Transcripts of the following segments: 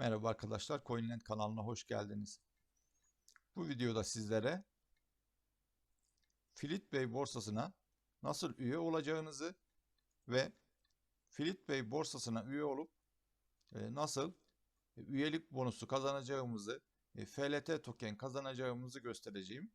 Merhaba arkadaşlar, CoinLand kanalına hoş geldiniz. Bu videoda sizlere Filitbey borsasına nasıl üye olacağınızı ve Filitbey borsasına üye olup e, nasıl üyelik bonusu kazanacağımızı, e, FLT token kazanacağımızı göstereceğim.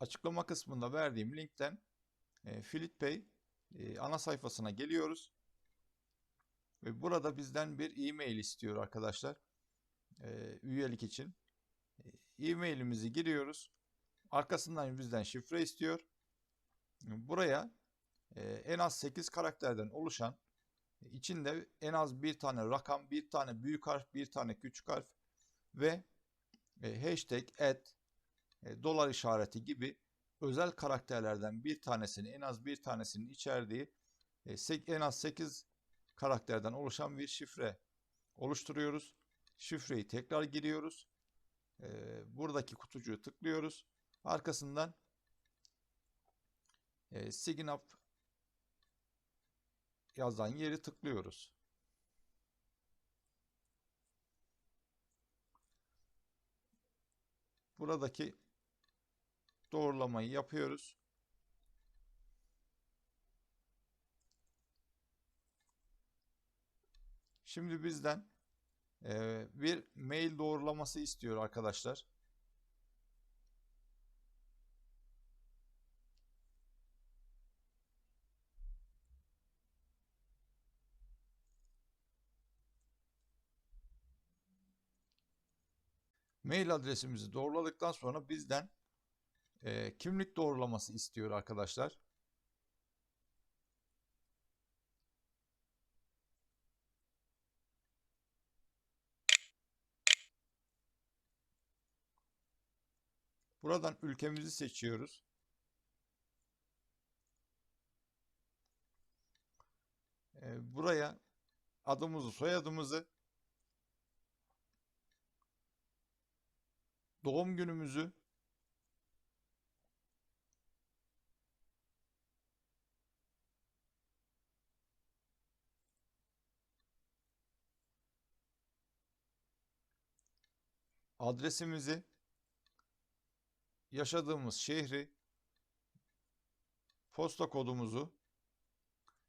Açıklama kısmında verdiğim linkten e, Filitbey e, ana sayfasına geliyoruz. Ve burada bizden bir e-mail istiyor arkadaşlar. Ee, üyelik için. E-mailimizi giriyoruz. Arkasından bizden şifre istiyor. Buraya e, en az 8 karakterden oluşan içinde en az bir tane rakam, bir tane büyük harf, bir tane küçük harf ve e, hashtag, ad, e, dolar işareti gibi özel karakterlerden bir tanesini, en az bir tanesinin içerdiği e, en az 8 karakterden oluşan bir şifre oluşturuyoruz. Şifreyi tekrar giriyoruz. Ee, buradaki kutucuğu tıklıyoruz. Arkasından e, Sign Up yazan yeri tıklıyoruz. Buradaki doğrulamayı yapıyoruz. Şimdi bizden e, bir mail doğrulaması istiyor arkadaşlar. Mail adresimizi doğruladıktan sonra bizden e, kimlik doğrulaması istiyor arkadaşlar. Buradan ülkemizi seçiyoruz. Ee, buraya adımızı, soyadımızı, doğum günümüzü, adresimizi yaşadığımız şehri, posta kodumuzu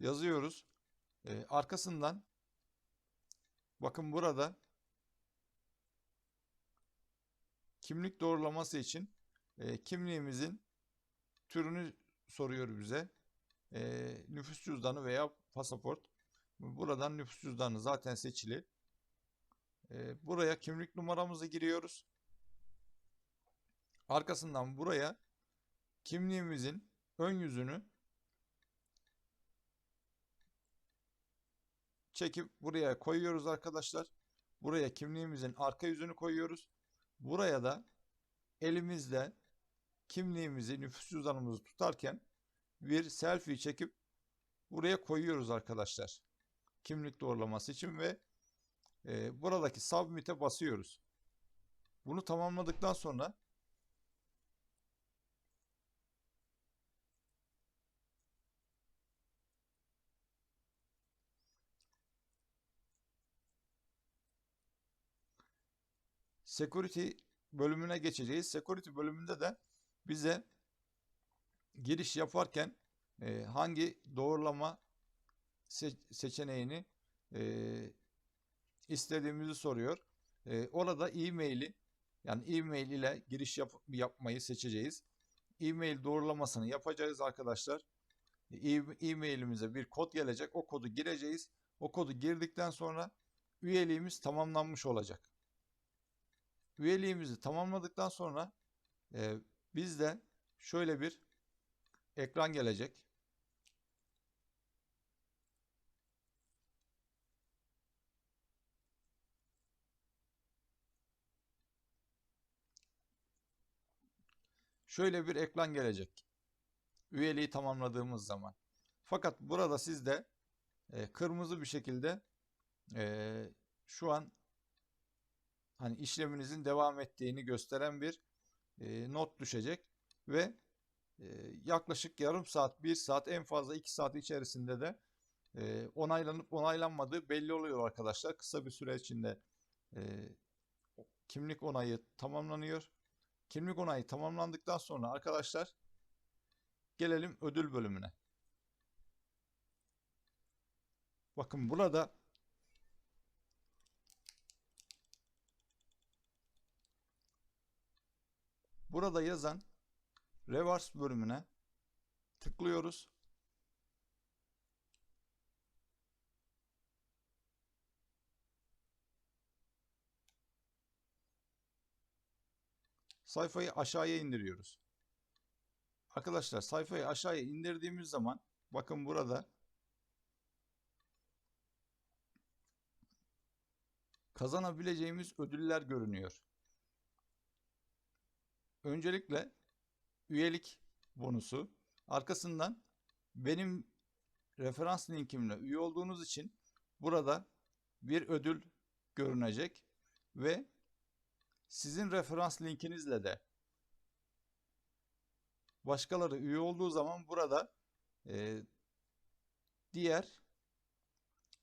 yazıyoruz. Ee, arkasından bakın burada kimlik doğrulaması için e, kimliğimizin türünü soruyor bize. E, nüfus cüzdanı veya pasaport. Buradan nüfus cüzdanı zaten seçili. E, buraya kimlik numaramızı giriyoruz. Arkasından buraya kimliğimizin ön yüzünü çekip buraya koyuyoruz arkadaşlar. Buraya kimliğimizin arka yüzünü koyuyoruz. Buraya da elimizle kimliğimizi, nüfus cüzdanımızı tutarken bir selfie çekip buraya koyuyoruz arkadaşlar. Kimlik doğrulaması için ve e, buradaki submit'e basıyoruz. Bunu tamamladıktan sonra security bölümüne geçeceğiz. Security bölümünde de bize giriş yaparken e, hangi doğrulama se seçeneğini e, istediğimizi soruyor. E, orada e-maili yani e-mail ile giriş yap yapmayı seçeceğiz. E-mail doğrulamasını yapacağız arkadaşlar. E-mailimize bir kod gelecek. O kodu gireceğiz. O kodu girdikten sonra üyeliğimiz tamamlanmış olacak üyeliğimizi tamamladıktan sonra e, bizde şöyle bir ekran gelecek. Şöyle bir ekran gelecek. Üyeliği tamamladığımız zaman. Fakat burada sizde e, kırmızı bir şekilde e, şu an hani işleminizin devam ettiğini gösteren bir e, not düşecek ve e, yaklaşık yarım saat, bir saat, en fazla iki saat içerisinde de e, onaylanıp onaylanmadığı belli oluyor arkadaşlar. Kısa bir süre içinde e, kimlik onayı tamamlanıyor. Kimlik onayı tamamlandıktan sonra arkadaşlar gelelim ödül bölümüne. Bakın burada burada yazan reverse bölümüne tıklıyoruz. Sayfayı aşağıya indiriyoruz. Arkadaşlar sayfayı aşağıya indirdiğimiz zaman bakın burada kazanabileceğimiz ödüller görünüyor. Öncelikle üyelik bonusu, arkasından benim referans linkimle üye olduğunuz için burada bir ödül görünecek ve sizin referans linkinizle de başkaları üye olduğu zaman burada e, diğer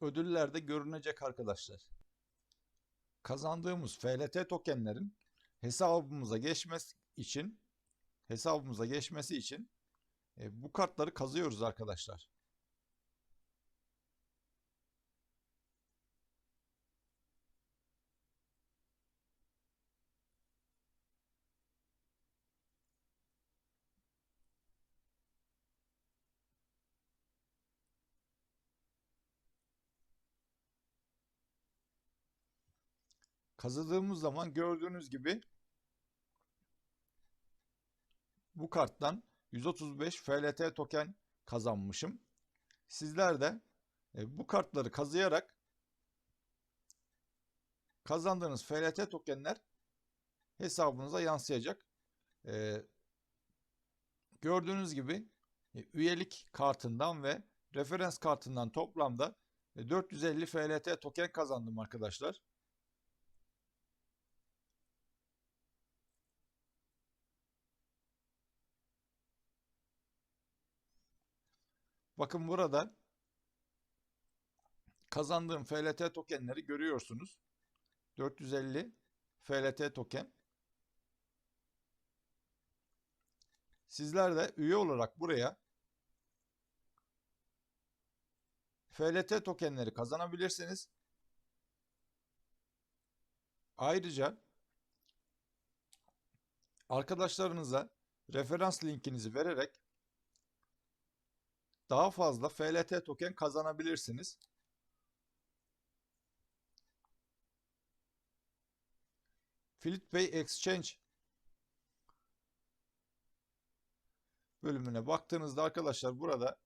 ödüller de görünecek arkadaşlar. Kazandığımız FLT tokenlerin hesabımıza geçmesi için hesabımıza geçmesi için e, bu kartları kazıyoruz arkadaşlar. Kazıdığımız zaman gördüğünüz gibi bu karttan 135 FLT token kazanmışım. Sizler de e, bu kartları kazıyarak kazandığınız FLT tokenler hesabınıza yansıyacak. E, gördüğünüz gibi e, üyelik kartından ve referans kartından toplamda 450 FLT token kazandım arkadaşlar. Bakın burada kazandığım FLT tokenleri görüyorsunuz. 450 FLT token. Sizler de üye olarak buraya FLT tokenleri kazanabilirsiniz. Ayrıca arkadaşlarınıza referans linkinizi vererek daha fazla FLT token kazanabilirsiniz. Pay Exchange bölümüne baktığınızda arkadaşlar burada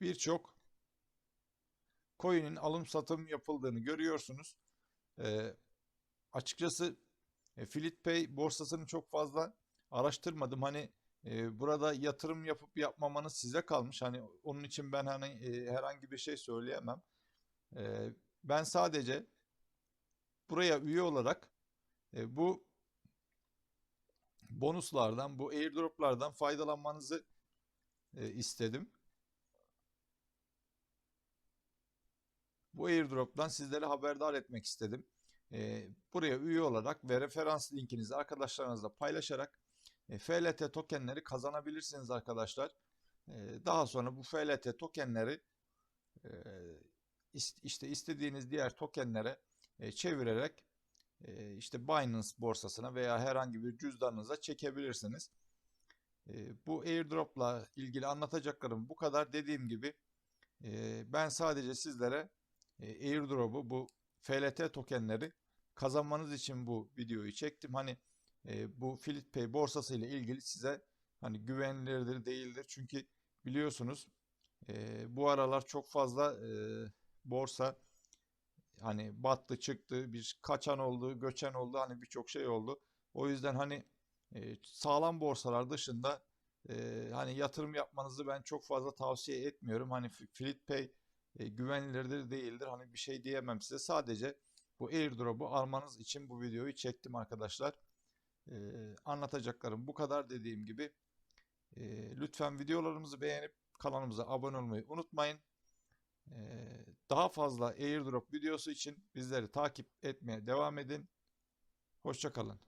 birçok coin'in alım satım yapıldığını görüyorsunuz. E, açıkçası e, Pay borsasını çok fazla araştırmadım. Hani e, burada yatırım yapıp yapmamanız size kalmış. Hani onun için ben hani e, herhangi bir şey söyleyemem. E, ben sadece buraya üye olarak e, bu bonuslardan, bu airdroplardan faydalanmanızı e, istedim. Bu airdrop'tan sizleri haberdar etmek istedim. E, buraya üye olarak ve referans linkinizi arkadaşlarınızla paylaşarak e, FLT tokenleri kazanabilirsiniz arkadaşlar. E, daha sonra bu FLT tokenleri e, işte istediğiniz diğer tokenlere e, çevirerek e, işte Binance borsasına veya herhangi bir cüzdanınıza çekebilirsiniz. E, bu airdrop'la ilgili anlatacaklarım bu kadar. Dediğim gibi e, ben sadece sizlere airdrop'u bu FLT tokenleri kazanmanız için bu videoyu çektim. Hani e, bu Pay borsası ile ilgili size hani güvenilirdir değildir. Çünkü biliyorsunuz e, bu aralar çok fazla e, borsa hani battı çıktı bir kaçan oldu göçen oldu hani birçok şey oldu. O yüzden hani e, sağlam borsalar dışında e, hani yatırım yapmanızı ben çok fazla tavsiye etmiyorum. Hani Pay e, güvenilirdir değildir. Hani bir şey diyemem size. Sadece bu airdrop'u almanız için bu videoyu çektim arkadaşlar. Ee, anlatacaklarım bu kadar dediğim gibi. Ee, lütfen videolarımızı beğenip kanalımıza abone olmayı unutmayın. Ee, daha fazla airdrop videosu için bizleri takip etmeye devam edin. Hoşçakalın.